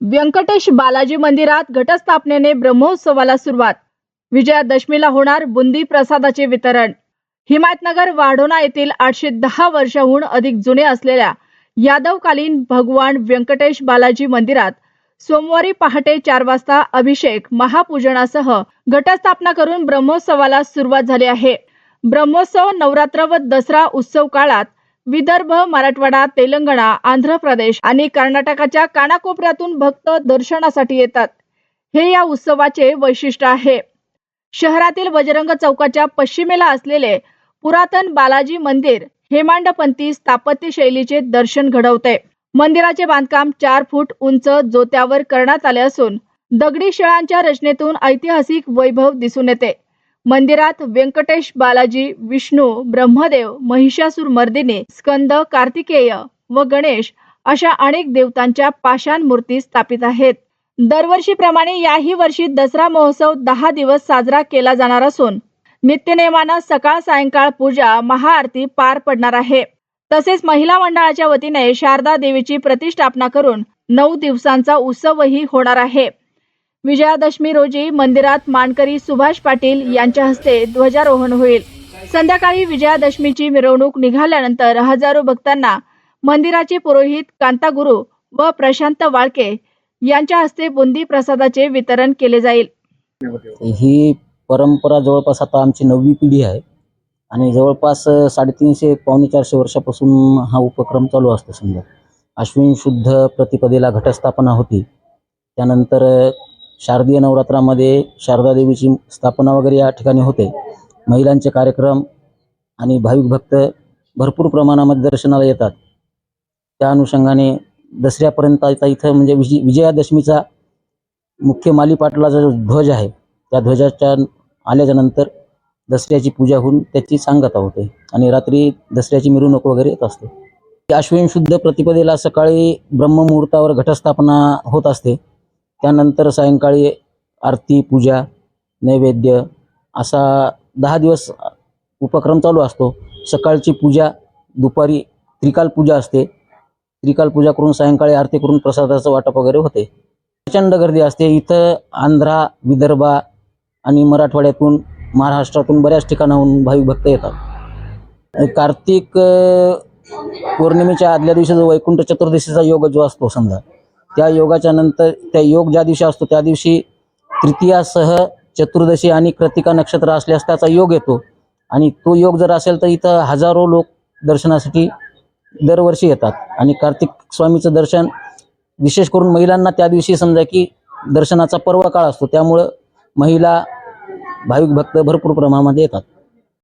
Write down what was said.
व्यंकटेश बालाजी मंदिरात घटस्थापनेने ब्रह्मोत्सवाला सुरुवात. विजयादशमीला होणार बुंदी प्रसादाचे वितरण. हिमायतनगर वाढोणा येथील आठशे दहा वर्षाहून अधिक जुने असलेल्या यादवकालीन भगवान व्यंकटेश बालाजी मंदिरात सोमवारी पहाटे चार वाजता अभिषेक महापूजनासह घटस्थापना करून ब्रह्मोत्सवाला सुरुवात झाली आहे. ब्रह्मोत्सव नवरात्र व दसरा उत्सव काळात विदर्भ मराठवाडा तेलंगणा आंध्र प्रदेश आणि कर्नाटकाच्या कानाकोपऱ्यातून भक्त दर्शनासाठी येतात. हे या उत्सवाचे वैशिष्ट्य आहे. शहरातील बजरंग चौकाच्या पश्चिमेला असलेले पुरातन बालाजी मंदिर हेमांडपंथी स्थापत्य शैलीचे दर्शन घडवते. मंदिराचे बांधकाम चार फूट उंच जोत्यावर करण्यात आले असून दगडी शिळांच्या रचनेतून ऐतिहासिक वैभव दिसून येते. मंदिरात व्यंकटेश बालाजी विष्णू ब्रह्मदेव महिषासूर मर्दिनी स्कंद कार्तिकेय व गणेश अशा अनेक देवतांच्या पाषाण मूर्ती स्थापित आहेत. दरवर्षीप्रमाणे याही वर्षी दसरा महोत्सव दहा दिवस साजरा केला जाणार असून नित्यनेमानं सकाळ सायंकाळ पूजा महाआरती पार पडणार आहे. तसेच महिला मंडळाच्या वतीने शारदा देवीची प्रतिष्ठापना करून नऊ दिवसांचा उत्सवही होणार आहे. विजयादशमी रोजी मंदिरात मानकरी सुभाष पाटील यांच्या हस्ते ध्वजारोहण होईल. संध्याकाळी विजयादशमीची मिरवणूक निघाल्यानंतर हजारो भक्तांना मंदिराचे पुरोहित कांतागुरु व प्रशांत वाळके यांच्या हस्ते बुंदी प्रसादाचे वितरण केले जाईल. ही परंपरा जवळपास आता आमची नववी पिढी आहे आणि जवळपास साडेतीनशे पावणे चारशे वर्षापासून हा उपक्रम चालू असतो समजा. अश्विन शुद्ध प्रतिपदेला घटस्थापना होती. त्यानंतर शारदीय नवरात्रामध्ये शारदा देवीची स्थापना वगैरे या ठिकाणी होते. महिलांचे कार्यक्रम आणि भाविक भक्त भरपूर प्रमाणामध्ये दर्शनाला येतात. त्या अनुषंगाने दसऱ्यापर्यंत आता इथं म्हणजे विजय विजयादशमीचा मुख्य मालीपाटलाचा जो ध्वज आहे त्या ध्वजाच्या आल्याच्यानंतर दसऱ्याची पूजा होऊन त्याची सांगता होते आणि रात्री दसऱ्याची मिरवणूक वगैरे येत असते. अश्विन शुद्ध प्रतिपदेला सकाळी ब्रह्ममुहूर्तावर घटस्थापना होत असते. त्यानंतर सायंकाळी आरती पूजा नैवेद्य असा दहा दिवस उपक्रम चालू असतो. सकाळची पूजा दुपारी त्रिकाल पूजा असते. त्रिकाल पूजा करून सायंकाळी आरती करून प्रसादाचं वाटप वगैरे होते. प्रचंड गर्दी असते. इथं आंध्रा विदर्भा आणि मराठवाड्यातून महाराष्ट्रातून बऱ्याच ठिकाणाहून भाविक भक्त येतात. कार्तिक पौर्णिमेच्या आदल्या दिवशी जो वैकुंठ चतुर्दशीचा योग जो असतो समजा त्या योगाच्या नंतर त्या योग ज्या दिवशी असतो त्या दिवशी तृतीयासह चतुर्दशी आणि कृतिका नक्षत्र असल्यास त्याचा योग येतो. आणि तो योग जर असेल तर इथं हजारो लोक दर्शनासाठी दरवर्षी येतात. आणि कार्तिक स्वामीचं दर्शन विशेष करून महिलांना त्या दिवशी समजा की दर्शनाचा पर्व काळ असतो त्यामुळं महिला भाविक भक्त भरपूर प्रमाणामध्ये येतात.